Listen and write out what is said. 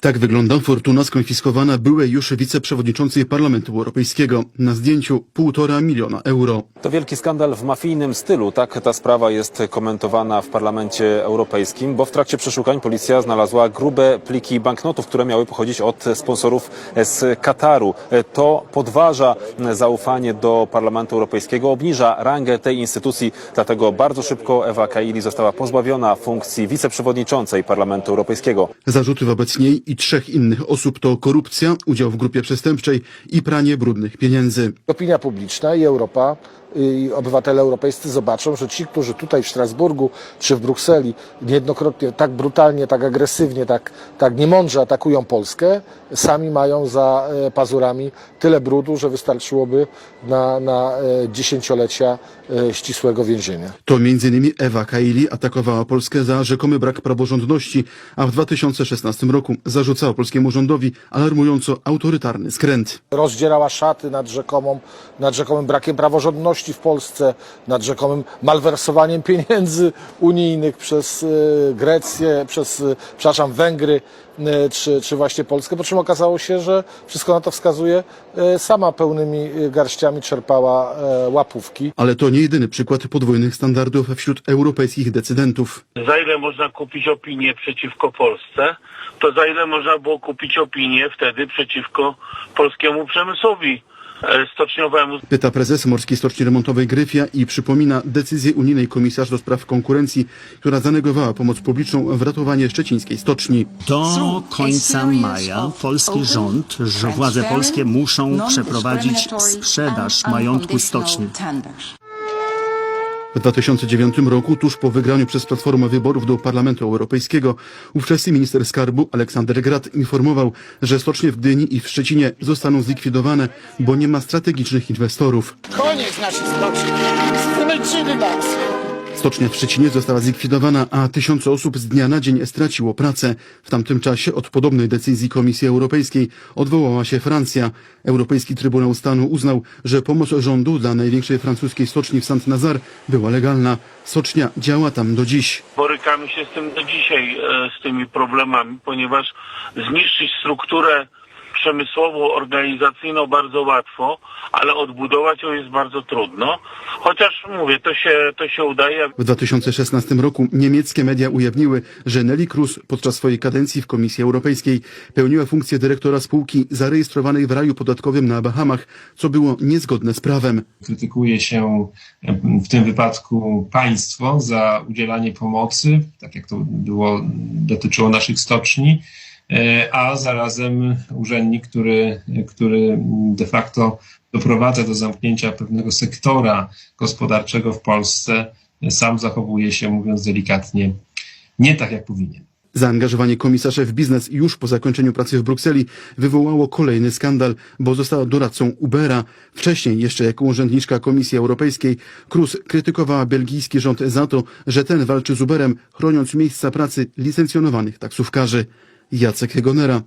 Tak wygląda fortuna skonfiskowana byłej już wiceprzewodniczącej Parlamentu Europejskiego. Na zdjęciu półtora miliona euro. To wielki skandal w mafijnym stylu. Tak ta sprawa jest komentowana w Parlamencie Europejskim, bo w trakcie przeszukań policja znalazła grube pliki banknotów, które miały pochodzić od sponsorów z Kataru. To podważa zaufanie do Parlamentu Europejskiego, obniża rangę tej instytucji, dlatego bardzo szybko Ewa Kaili została pozbawiona funkcji wiceprzewodniczącej Parlamentu Europejskiego. Zarzuty wobec niej i trzech innych osób to korupcja, udział w grupie przestępczej i pranie brudnych pieniędzy. Opinia publiczna i Europa i obywatele europejscy zobaczą, że ci, którzy tutaj w Strasburgu czy w Brukseli niejednokrotnie tak brutalnie, tak agresywnie, tak, tak niemądrze atakują Polskę, sami mają za e, pazurami tyle brudu, że wystarczyłoby na, na e, dziesięciolecia e, ścisłego więzienia. To m.in. Ewa Kaili atakowała Polskę za rzekomy brak praworządności, a w 2016 roku zarzucała polskiemu rządowi alarmująco autorytarny skręt. rozdzierała szaty nad, rzekomą, nad rzekomym brakiem praworządności w Polsce, nad rzekomym malwersowaniem pieniędzy unijnych przez e, Grecję, przez, e, przepraszam, Węgry e, czy, czy właśnie Polskę, po czym okazało się, że wszystko na to wskazuje, sama pełnymi garściami czerpała łapówki. Ale to nie jedyny przykład podwójnych standardów wśród europejskich decydentów. za ile można kupić opinię przeciwko Polsce, to za ile można było kupić opinię wtedy przeciwko polskiemu przemysłowi stoczniowemu. Pyta prezes Morskiej Stoczni Remontowej Gryfia i przypomina decyzję unijnej komisarz do spraw konkurencji, która zanegowała pomoc publiczną w ratowanie szczecińskiej stoczni. Do końca maja polski rząd, że władze polskie muszą przeprowadzić sprzedaż majątku stoczni. W 2009 roku, tuż po wygraniu przez Platformę wyborów do Parlamentu Europejskiego, ówczesny minister skarbu Aleksander Grat informował, że stocznie w Gdyni i w Szczecinie zostaną zlikwidowane, bo nie ma strategicznych inwestorów. Koniec naszej stoczni. Zmęczyli nas. Stocznia w Szczecinie została zlikwidowana, a tysiące osób z dnia na dzień straciło pracę. W tamtym czasie od podobnej decyzji Komisji Europejskiej odwołała się Francja. Europejski Trybunał Stanu uznał, że pomoc rządu dla największej francuskiej stoczni w Saint-Nazaire była legalna. Stocznia działa tam do dziś. Borykamy się z tym do dzisiaj, e, z tymi problemami, ponieważ zniszczyć strukturę przemysłową, organizacyjną bardzo łatwo, ale odbudować ją jest bardzo trudno. Chociaż mówię, to się, to się udaje. W 2016 roku niemieckie media ujawniły, że Nelly Cruz podczas swojej kadencji w Komisji Europejskiej pełniła funkcję dyrektora spółki zarejestrowanej w raju podatkowym na Bahamach, co było niezgodne z prawem. krytykuje się w tym wypadku państwo za udzielanie pomocy, tak jak to było, dotyczyło naszych stoczni, a zarazem urzędnik, który, który de facto doprowadza do zamknięcia pewnego sektora gospodarczego w Polsce, sam zachowuje się, mówiąc delikatnie, nie tak jak powinien. Zaangażowanie komisarza w biznes już po zakończeniu pracy w Brukseli wywołało kolejny skandal, bo została doradcą Ubera. Wcześniej, jeszcze jako urzędniczka Komisji Europejskiej, Cruz krytykowała belgijski rząd za to, że ten walczy z Uberem, chroniąc miejsca pracy licencjonowanych taksówkarzy. Jacek Hegonera,